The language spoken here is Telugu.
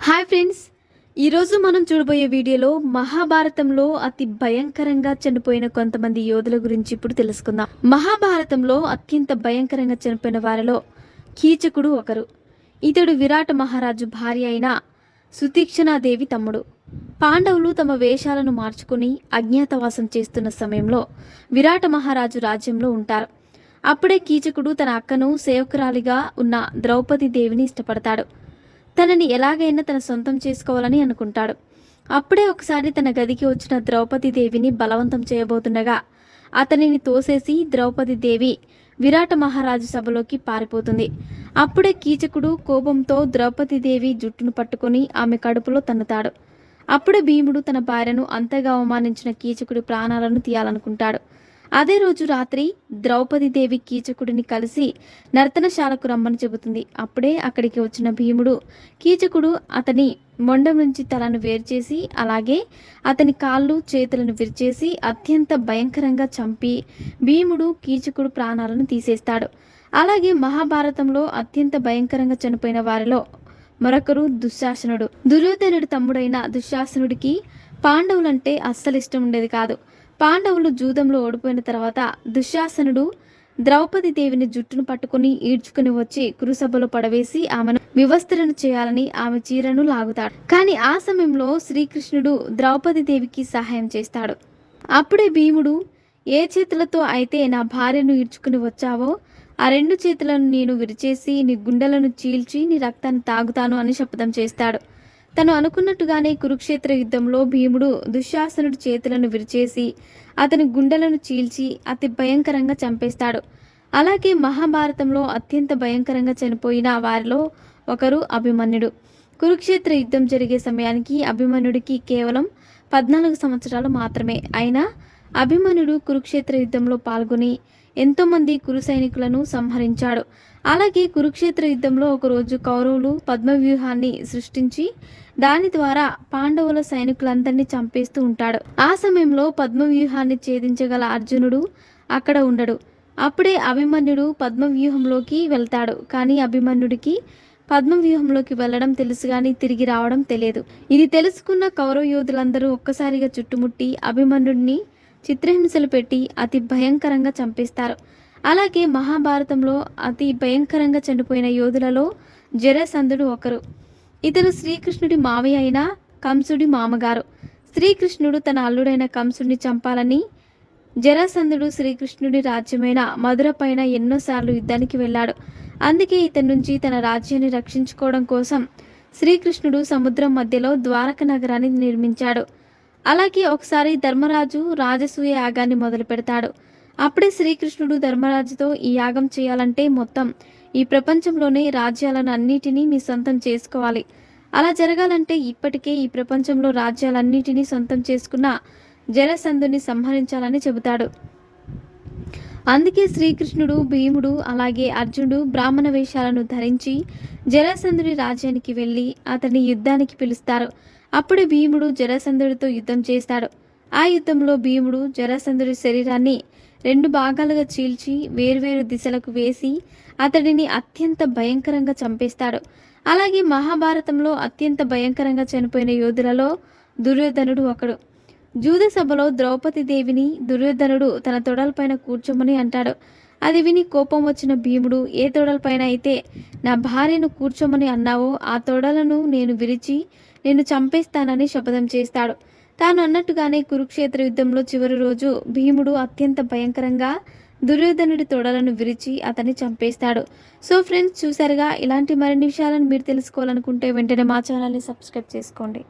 Hi friends. ఈరోజు మనం చూడబోయే వీడియోలో మహాభారతంలో అతి భయంకరంగా చనిపోయిన కొంతమంది యోధుల గురించి ఇప్పుడు తెలుసుకుందాం. మహాభారతంలో అత్యంత భయంకరంగా చనిపోయిన వారిలో కీచకుడు ఒకరు. ఇతడు విరాట మహారాజు భార్య అయిన సుతీక్షణాదేవి తమ్ముడు. పాండవులు తమ వేషాలను మార్చుకుని అజ్ఞాతవాసం చేస్తున్న సమయంలో విరాట మహారాజు రాజ్యంలో ఉంటారు. అప్పుడే కీచకుడు తన అక్కను సేవకురాలిగా ఉన్న ద్రౌపది దేవిని ఇష్టపడతాడు. తనని ఎలాగైనా తన సొంతం చేసుకోవాలని అనుకుంటాడు. అప్పుడే ఒకసారి తన గదికి వచ్చిన ద్రౌపది దేవిని బలవంతం చేయబోతుండగా అతనిని తోసేసి ద్రౌపది దేవి విరాట మహారాజు సభలోకి పారిపోతుంది. అప్పుడే కీచకుడు కోపంతో ద్రౌపది దేవి జుట్టును పట్టుకొని ఆమె కడుపులో తన్నుతాడు. అప్పుడే భీముడు తన భార్యను అంతగా అవమానించిన కీచకుడి ప్రాణాలను తీయాలనుకుంటాడు. అదే రోజు రాత్రి ద్రౌపది దేవి కీచకుడిని కలిసి నర్తనశాలకు రమ్మని చెబుతుంది. అప్పుడే అక్కడికి వచ్చిన భీముడు కీచకుడు అతని మొండం నుంచి తలను వేరుచేసి అలాగే అతని కాళ్ళు చేతులను విరిచేసి అత్యంత భయంకరంగా చంపి భీముడు కీచకుడు ప్రాణాలను తీసేస్తాడు. అలాగే మహాభారతంలో అత్యంత భయంకరంగా చనిపోయిన వారిలో మరొకరు దుశ్శాసనుడు. దుర్యోధనుడి తమ్ముడైన దుశ్శాసనుడికి పాండవులంటే అస్సలు ఇష్టం ఉండేది కాదు. పాండవులు జూదంలో ఓడిపోయిన తర్వాత దుశ్శాసనుడు ద్రౌపది దేవిని జుట్టును పట్టుకుని ఈడ్చుకుని వచ్చి కురుసభలో పడవేసి ఆమెను వివస్త్రను చేయాలని ఆమె చీరను లాగుతాడు. కానీ ఆ సమయంలో శ్రీకృష్ణుడు ద్రౌపది దేవికి సహాయం చేస్తాడు. అప్పుడే భీముడు ఏ చేతులతో అయితే నా భార్యను ఈడ్చుకుని వచ్చావో ఆ రెండు చేతులను నేను విరిచేసి నీ గుండెలను చీల్చి నీ రక్తాన్ని తాగుతాను అని శపథం చేస్తాడు. తను అనుకున్నట్టుగానే కురుక్షేత్ర యుద్ధంలో భీముడు దుశ్శాసనుడి చేతులను విరిచేసి అతని గుండెలను చీల్చి అతి భయంకరంగా చంపేస్తాడు. అలాగే మహాభారతంలో అత్యంత భయంకరంగా చనిపోయిన వారిలో ఒకరు అభిమన్యుడు. కురుక్షేత్ర యుద్ధం జరిగే సమయానికి అభిమన్యుడికి కేవలం పద్నాలుగు సంవత్సరాలు మాత్రమే. అయినా అభిమన్యుడు కురుక్షేత్ర యుద్ధంలో పాల్గొని ఎంతోమంది కురు సైనికులను సంహరించాడు. అలాగే కురుక్షేత్ర యుద్ధంలో ఒకరోజు కౌరవులు పద్మవ్యూహాన్ని సృష్టించి దాని ద్వారా పాండవుల సైనికులందరినీ చంపేస్తూ ఉంటాడు. ఆ సమయంలో పద్మవ్యూహాన్ని ఛేదించగల అర్జునుడు అక్కడ ఉండడు. అప్పుడే అభిమన్యుడు పద్మవ్యూహంలోకి వెళ్తాడు. కానీ అభిమన్యుడికి పద్మవ్యూహంలోకి వెళ్ళడం తెలుసు కానీ తిరిగి రావడం తెలియదు. ఇది తెలుసుకున్న కౌరవ యోధులందరూ ఒక్కసారిగా చుట్టుముట్టి అభిమన్యుడిని చిత్రహింసలు పెట్టి అతి భయంకరంగా చంపేస్తారు. అలాగే మహాభారతంలో అతి భయంకరంగా చనిపోయిన యోధులలో జరసంధుడు ఒకరు. ఇతను శ్రీకృష్ణుడి మావయ్య అయిన కంసుడి మామగారు. శ్రీకృష్ణుడు తన అల్లుడైన కంసుడిని చంపాలని జరాసంధుడు శ్రీకృష్ణుడి రాజ్యమైన మధుర పైన ఎన్నోసార్లు యుద్ధానికి వెళ్ళాడు. అందుకే ఇతని నుంచి తన రాజ్యాన్ని రక్షించుకోవడం కోసం శ్రీకృష్ణుడు సముద్రం మధ్యలో ద్వారక నగరాన్ని నిర్మించాడు. అలాగే ఒకసారి ధర్మరాజు రాజసూయ యాగాన్ని మొదలు పెడతాడు. అప్పుడే శ్రీకృష్ణుడు ధర్మరాజుతో ఈ యాగం చేయాలంటే మొత్తం ఈ ప్రపంచంలోనే రాజ్యాలను అన్నిటినీ మీ సొంతం చేసుకోవాలి. అలా జరగాలంటే ఇప్పటికే ఈ ప్రపంచంలో రాజ్యాలన్నిటినీ సొంతం చేసుకున్న జరసంధుని సంహరించాలని చెబుతాడు. అందుకే శ్రీకృష్ణుడు భీముడు అలాగే అర్జునుడు బ్రాహ్మణ వేషాలను ధరించి జరాసంధుడి రాజ్యానికి వెళ్ళి అతన్ని యుద్ధానికి పిలుస్తారు. అప్పుడు భీముడు జరాసంధుడితో యుద్ధం చేస్తాడు. ఆ యుద్ధంలో భీముడు జరాసంధుడి శరీరాన్ని రెండు భాగాలుగా చీల్చి వేర్వేరు దిశలకు వేసి అతడిని అత్యంత భయంకరంగా చంపేస్తాడు. అలాగే మహాభారతంలో అత్యంత భయంకరంగా చనిపోయిన యోధులలో దుర్యోధనుడు ఒకడు. జూద సభలో ద్రౌపది దేవిని దుర్యోధనుడు తన తొడలపైన కూర్చోమని అంటాడు. అది విని కోపం వచ్చిన భీముడు ఏ తొడలపైన అయితే నా భార్యను కూర్చోమని అన్నావో ఆ తొడలను నేను విరిచి నేను చంపేస్తానని శపథం చేస్తాడు. తాను అన్నట్టుగానే కురుక్షేత్ర యుద్ధంలో చివరి రోజు భీముడు అత్యంత భయంకరంగా దుర్యోధనుడి తొడలను విరిచి అతన్ని చంపేస్తాడు. సో ఫ్రెండ్స్ చూసారుగా ఇలాంటి మరిన్ని విషయాలను మీరు తెలుసుకోవాలనుకుంటే వెంటనే మా ఛానల్ని సబ్స్క్రైబ్ చేసుకోండి.